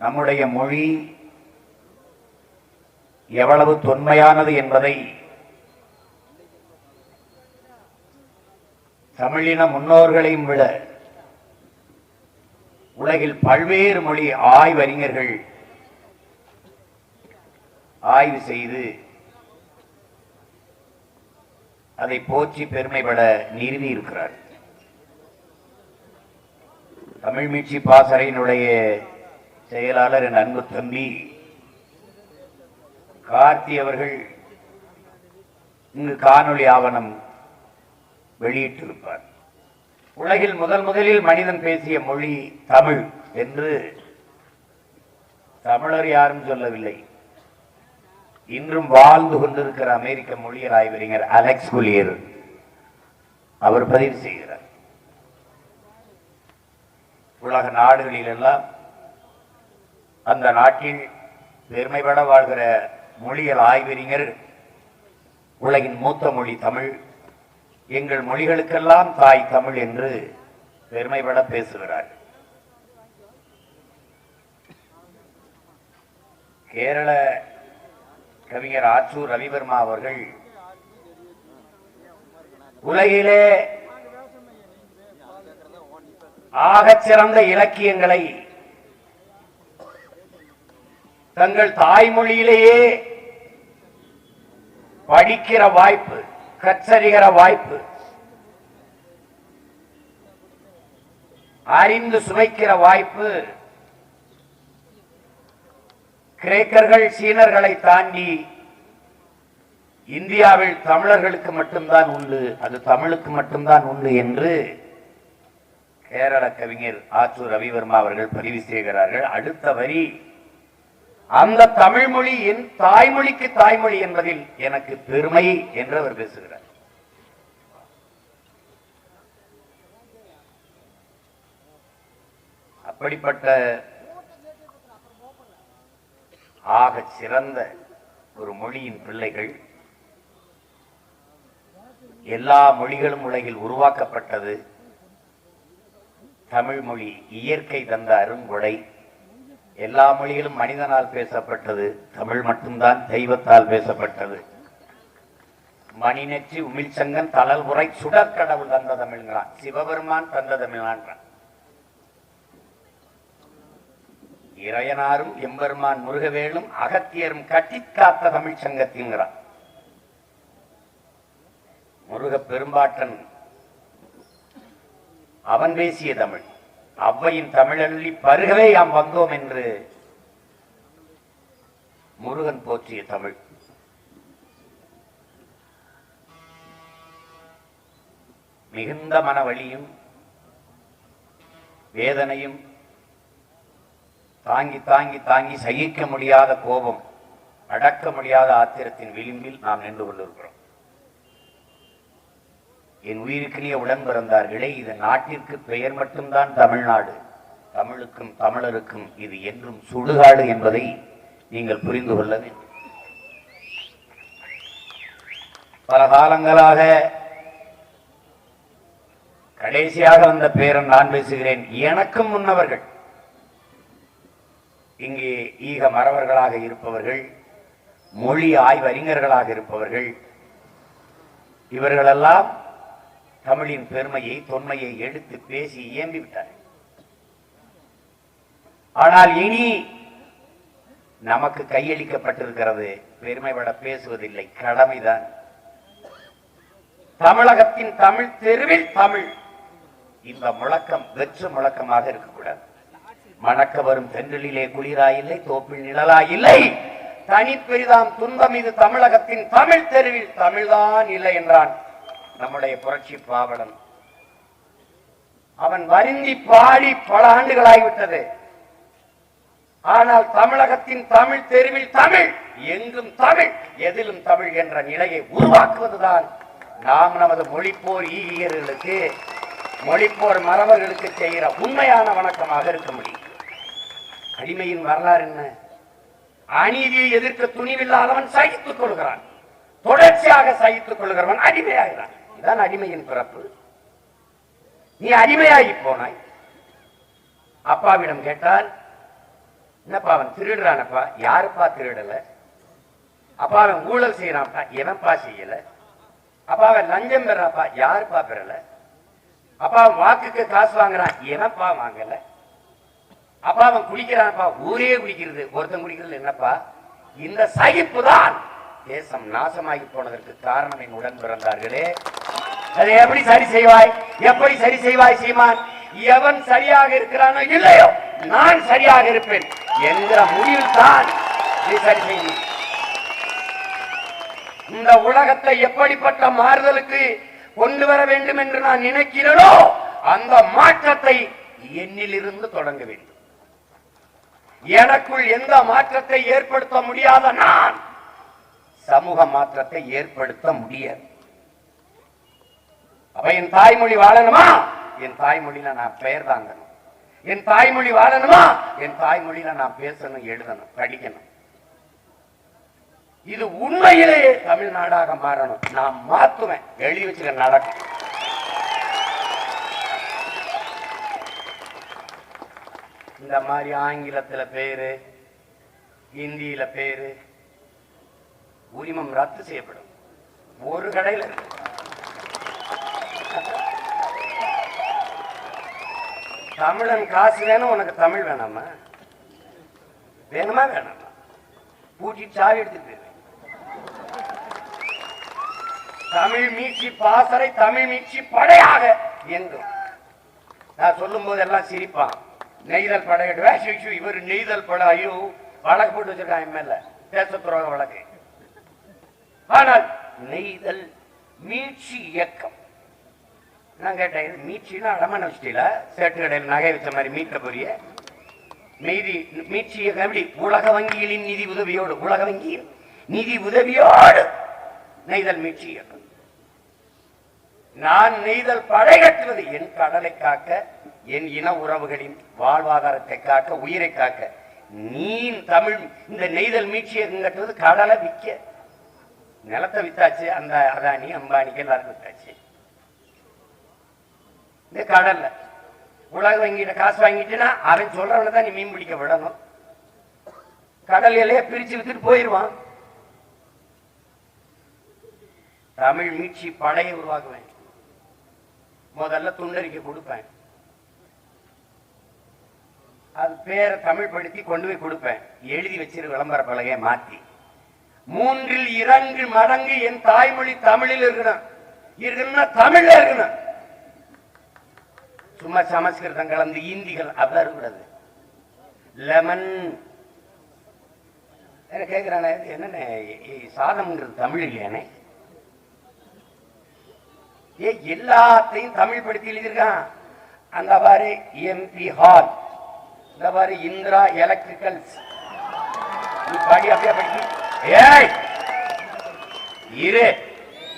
நம்முடைய மொழி எவ்வளவு தொன்மையானது என்பதை தமிழின முன்னோர்களையும் விட உலகில் பல்வேறு மொழி ஆய்வறிஞர்கள் ஆய்வு செய்து அதை போற்றி பெருமைப்பட நிறுவி இருக்கிறார் தமிழ் மீட்சி பாசறையினுடைய செயலாளர் என் அன்பு தம்பி. கார்த்தி அவர்கள் இங்கு காணொளி ஆவணம் வெளியிட்டிருப்பார். உலகில் முதல் முதலில் மனிதன் பேசிய மொழி தமிழ் என்று தமிழர் யாரும் சொல்லவில்லை. இன்றும் வாழ்ந்து கொண்டிருக்கிற அமெரிக்க மொழியல் ஆய்வறிஞர் அலெக்ஸ் குலியர் அவர் பதிவு செய்கிறார். உலக நாடுகளிலெல்லாம் அந்த நாட்டில் பெருமைபட வாழ்கிற மொழியல் ஆய்வறிஞர் உலகின் மூத்த மொழி தமிழ் எங்கள் மொழிகளுக்கெல்லாம் தாய் தமிழ் என்று பெருமைபட பேசுகிறார். கேரள கவிஞர் ஆச்சூர் ரவிவர்மா அவர்கள் உலகிலே ஆகச்சிறந்த இலக்கியங்களை தங்கள் தாய்மொழியிலேயே படிக்கிற வாய்ப்பு கச்சரிகிற வாய்ப்பு அறிந்து சுவைக்கிற வாய்ப்பு கிரேக்கர்கள் சீனர்களை தாண்டி இந்தியாவில் தமிழர்களுக்கு மட்டும்தான் உண்டு அது தமிழுக்கு மட்டும்தான் உண்டு என்று கேரள கவிஞர் ஆத்தூர் ரவிவர்மா அவர்கள் பதிவு செய்கிறார்கள். அடுத்த வரி அந்த தமிழ் மொழி என் தாய்மொழிக்கு தாய்மொழி என்பதில் எனக்கு பெருமை என்று அவர் பேசுகிறார். அப்படிப்பட்ட ஆக சிறந்த ஒரு மொழியின் பிள்ளைகள் எல்லா மொழிகளும் உலகில் உருவாக்கப்பட்டது தமிழ் மொழி இயற்கை தந்த அருங்கொடை. எல்லா மொழிகளும் மனிதனால் பேசப்பட்டது தமிழ் மட்டும்தான் தெய்வத்தால் பேசப்பட்டது. மணிநெற்றி உமிழ்ச்சங்கன் தளல் உரை சுடற்கடவுள் தந்த தமிழ்ங்கிறான் சிவபெருமான் தந்த தமிழான்றான் இறையனாரும் எம்பெருமான் முருகவேலும் அகத்தியரும் கட்டி காத்த தமிழ்சங்கத்தின்றான் முருக பெரும்பாட்டன் அவன் பேசிய தமிழ். அவ்வையின் தமிழல்லி பருகவே யாம் வந்தோம் என்று முருகன் போற்றிய தமிழ். மிகுந்த மனவழியும் வேதனையும் தாங்கி தாங்கி தாங்கி சகிக்க முடியாத கோபம் அடக்க முடியாத ஆத்திரத்தின் விளிம்பில் நாம் நின்று கொண்டிருக்கிறோம். என் உயிருக்கினிய உடன் பிறந்தார்களே இது நாட்டிற்கு பெயர் மட்டும்தான் தமிழ்நாடு. தமிழுக்கும் தமிழருக்கும் இது என்றும் சுடுகாடு என்பதை நீங்கள் புரிந்து கொள்ள வேண்டும். பல காலங்களாக கடைசியாக வந்த பேரன் நான் பேசுகிறேன். எனக்கும் முன்னவர்கள். இங்கே ஈக மறவர்களாக இருப்பவர்கள் மொழி ஆய்வறிஞர்களாக இருப்பவர்கள் இவர்களெல்லாம் தமிழின் பெருமையை தொன்மையை எடுத்து பேசி இயம்பி விட்டார் ஆனால் இனி நமக்கு கையளிக்கப்பட்டிருக்கிறது பெருமைப்பட பேசுவதில்லை கடமைதான். தமிழகத்தின் தமிழ் தெருவில் தமிழ். இந்த முழக்கம் வெற்று முழக்கமாக இருக்கக்கூடாது. மணக்க வரும் தென்றலிலே குளிராயில்லை தோப்பில் நிழலாயில்லை. தனி பெரிதாம் துன்பம் இது தமிழகத்தின் தமிழ் தெருவில் தமிழ்தான் இல்லை என்றான் நம்முடைய புரட்சி பாவலன். அவன் வருந்தி பாடி பல ஆண்டுகளாகிவிட்டது ஆனால் தமிழகத்தின் தமிழ் தெருவில் தமிழ் எங்கும் தமிழ் எதிலும் தமிழ் என்ற நிலையை உருவாக்குவதுதான் நாம் நமது மொழிப்போர் ஈகியர்களுக்கு மொழிப்போர் மறவர்களுக்கு செய்கிற உண்மையான வணக்கமாக இருக்க முடியும். அடிமையின் வரலாறு என்ன? அநீதியை எதிர்க்க துணிவில்லாதவன் சகித்துக் கொள்கிறான். தொடர்ச்சியாக சகித்துக் கொள்கிறவன் அடிமையாகிறான். இதுதான் அடிமையின் பிறப்பு. நீ அடிமையாகி போனாய். அப்பாவிடம் கேட்டால் என்னப்பா அவன் திருடுறானப்பா? யாருப்பா திருடல? அப்பா அவன் ஊழல் செய்யறான்ப்பா எவன்ப்பா செய்யல? அப்பா அவன் லஞ்சம் பெறாப்பா யாருப்பா பெறல? அப்பா அவன் வாக்குக்கு காசு வாங்குறான் எவன்ப்பா வாங்கல? அப்பா அவன் குளிக்கிறான்ப்பா ஊரே குடிக்கிறது. ஒருத்தன் குடிக்கிறது என்னப்பா? இந்த சகிப்பு தான் தேசம் நாசமாகி போனதற்கு காரணம் என் உடன் பிறந்தார்களே. அதை எப்படி சரி செய்வாய்? எப்படி சரி செய்வாய் சீமான்? எவன் சரியாக இருக்கிறானோ இல்லையோ நான் சரியாக இருப்பேன் என்கிற முடிவில் தான் நீ சரி செய்யும் இந்த உலகத்தை எப்படிப்பட்ட மாறுதலுக்கு கொண்டு வர வேண்டும் என்று நான் நினைக்கிறேனோ அந்த மாற்றத்தை என்னிலிருந்து தொடங்க வேண்டும். எனக்குள் எந்த மாற்றத்தை ஏற்படுத்த முடியாத நான் சமூக மாற்றத்தை ஏற்படுத்த முடியாது. அப்ப என் தாய்மொழி வாழணுமா? என் தாய்மொழியில நான் பெயர் தாங்கணும் என் தாய்மொழி வாழணுமா? என் தாய்மொழியில நான் பேசணும் எழுதணும் படிக்கணும். இது உண்மையிலேயே தமிழ்நாடாக மாறணும். நான் மாத்துவேன். எழுதி வச்சுக்க நடக்கும். இந்த மாதிரி ஆங்கிலத்துல பேரு ஹிந்தியில பேரு உரிமம் ரத்து செய்யப்படும். ஒரு கடையில. தமிழன் காசு வேணும் உனக்கு தமிழ் வேணாமா? வேணுமா வேணாமா? பூட்டிட்டு சாவி எடுத்துட்டு போயிருவேன் தமிழ் மீட்சி பாசறை தமிழ் மீட்சி படையாக எங்கும் நான் சொல்லும் போது எல்லாம் சிரிப்பான். நெய்தல் படை இவர் நெய்தல் படம் ஐயோ வழக்கு போட்டு வச்சிருக்கான் எம்எல்ஏ. தேச துரோக வழக்கு. ஆனால் நெய்தல் மீட்சி இயக்கம். நான் கேட்டேன் மீட்சினா அடமான வச்சிட்டீல சேட்டு கடையில் நகை வச்ச மாதிரி மீட்ட போறிய? மீதி மீட்சி இயக்கம் எப்படி? உலக வங்கிகளின் நிதி உதவியோடு உலக வங்கியில் நிதி உதவியோடு நெய்தல் மீட்சி இயக்கம். நான் நெய்தல் படை கட்டுவது என் கடலை காக்க என் இன உறவுகளின் வாழ்வாதாரத்தை காக்க உயிரை காக்க நீ தமிழ் இந்த நெய்தல் மீட்சி இயக்கம் கட்டுவது கடலை விற்க. நிலத்தை வித்தாச்சு அந்த அதானி அம்பானிக்கு எல்லாருக்கும் வித்தாச்சு. இந்த கடல்ல. உலக வங்கிட்ட காசு வாங்கிட்டுனா அவன் சொல்றவன தான் நீ மீன் பிடிக்க விடணும். கடல் எல்லையை பிரிச்சு வித்துட்டு போயிருவான். தமிழ் மீட்சி படையை உருவாக்குவேன். முதல்ல துண்டறிக்கை கொடுப்பேன். அது பேரை தமிழ் படுத்தி கொண்டு போய் கொடுப்பேன். எழுதி வச்சிரு விளம்பர பலகையை மாத்தி. மூன்றில் இரண்டு மடங்கு என் தாய்மொழி தமிழில் இருக்கணும் இருக்குன்னா தமிழ்ல இருக்கணும் சும்மா சமஸ்கிருதம் கலந்து இந்திகள் அப்படி இருக்கக்கூடாது லெமன் கேட்கிறானே என்னண்ணே? சாதம்ங்கிறது தமிழ் இல்லையானே ஏ எல்லாத்தையும் தமிழ் படுத்தி எழுதியிருக்கான். அந்த பாரு எம்பி ஹால் இந்த பாரு இந்திரா எலக்ட்ரிக்கல்ஸ் நீ படி அப்படியே படிக்க. ஏய்! இரு.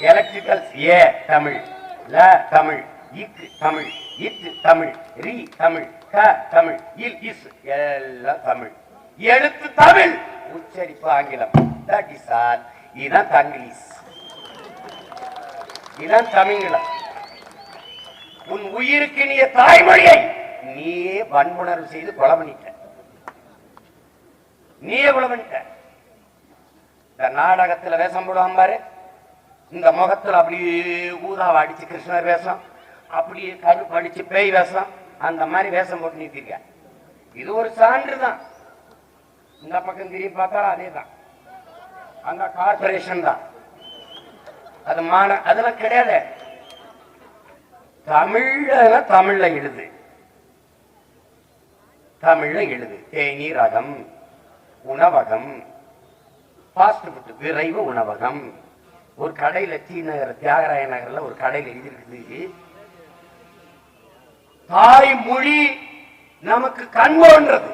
Electricals A Tamil. ல தமிழ். இக்கு தமிழ். இத்து தமிழ். ரி தமிழ். க தமிழ். இல் இஸ். எல்லாம் தமிழ். எழுத்து தமிழ்! உச்சரிப்பு ஆங்கிலம். தட் இஸ் ஆல் இதுதான் தங்கிலீஷ் இதுதான் தமிழ்ல உன் உயிருக்கு நீ தாய்மொழியை நீயே வன்புணர்வு செய்து கொலை பண்ணிட்ட. நீயே கொலை பண்ணிட்ட. இந்த நாடகத்துல வேஷம் போடுவான் பாரு. இந்த முகத்துல அப்படியே ஊதாவை அடிச்சு கிருஷ்ணர் வேஷம் அப்படியே கருப்பு அடிச்சு பேய் வேஷம் அந்த மாதிரி வேஷம் போட்டு நிறுத்திருக்க இது ஒரு சான்று தான். இந்த பக்கம் திரும்பி பார்த்தா அதே தான் அந்த கார்பரேஷன் தான். அது மான அதெல்லாம் கிடையாது. தமிழ்ல தமிழ்ல எழுது. தமிழ்ல எழுது. தேனி ரகம் உணவகம் ஃபாஸ்ட் ஃபுட் விரைவு உணவகம். ஒரு கடையில் டி நகர் தியாகராய நகர்ல ஒரு கடையில் எழுதியிருக்குது. தாய்மொழி நமக்கு கண் போன்றது.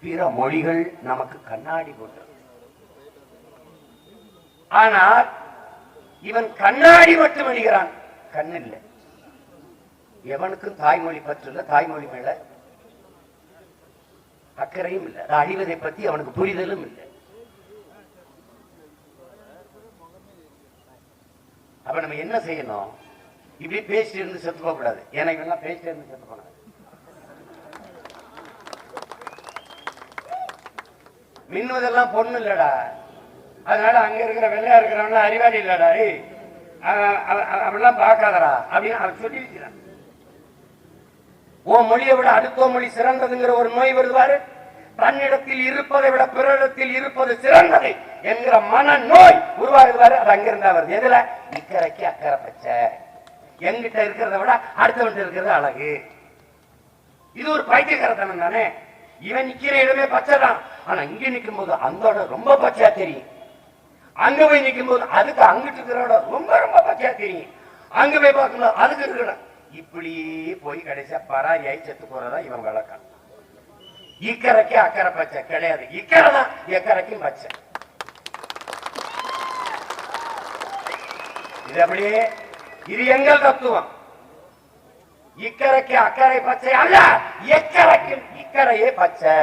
பிற மொழிகள் நமக்கு கண்ணாடி போன்றது. ஆனால் இவன் கண்ணாடி மட்டும் அணிகிறான் கண் இல்லை. எவனுக்கும் தாய்மொழி பற்று இல்லை தாய்மொழி மேல அக்கறையும் இல்லை. அழிவதை பத்தி அவனுக்கு புரிதலும் இல்லை. அப்ப நம்ம என்ன செய்யணும்? இப்படி பேசிட்டு இருந்து செத்து போக கூடாது ஏன்னா இவெல்லாம் பேசிட்டு இருந்து செத்து போனாங்க மின்னுவதெல்லாம் பொண்ணு இல்லடா. அதனால அங்க இருக்கிற வெள்ளையா இருக்கிறவன அறிவாளி இல்லடா. ஏய் அப்படிலாம் பார்க்காதடா அப்படின்னு அவன் சொல்லி வைக்கிறான் ஓ மொழியை விட அடுத்த மொழி சிறந்ததுங்கிற ஒரு நோய் வருது பாரு. தன்னிடத்தில் இருப்பதை விட பிறரிடத்தில் இருப்பது சிறந்ததை. என்கிற மன நோய் உருவாகுது பாரு அது அங்கிருந்தா வருது. எதுல? இக்கரைக்கு அக்கறை பச்சை. எங்கிட்ட இருக்கிறத விட அடுத்தவன் இருக்கிறது அழகு. இது ஒரு பைத்தியக்காரத்தனம் தானே? இவன் நிக்கிற இடமே பச்சை தான். ஆனா இங்க நிக்கும் போது அந்த ரொம்ப பச்சையா தெரியும். அங்க போய் நிக்கும் போது அதுக்கு அங்கிட்டு இருக்கிறோட ரொம்ப ரொம்ப பச்சையா தெரியும். அங்க போய் பார்க்கணும் அதுக்கு இருக்கணும் இப்படி இப்படியே போய் கடைசியா பராரியாய் செத்து போறதா இவன் விளக்கம் இக்கரைக்கு அக்கறை பச்சை கிடையாது. இக்கரை தான் எக்கரைக்கும் பச்சை. இது அப்படியே இது எங்கள் தத்துவம். இக்கரைக்கு அக்கறை பச்சை அல்ல எக்கரைக்கு இக்கரையே பச்சை.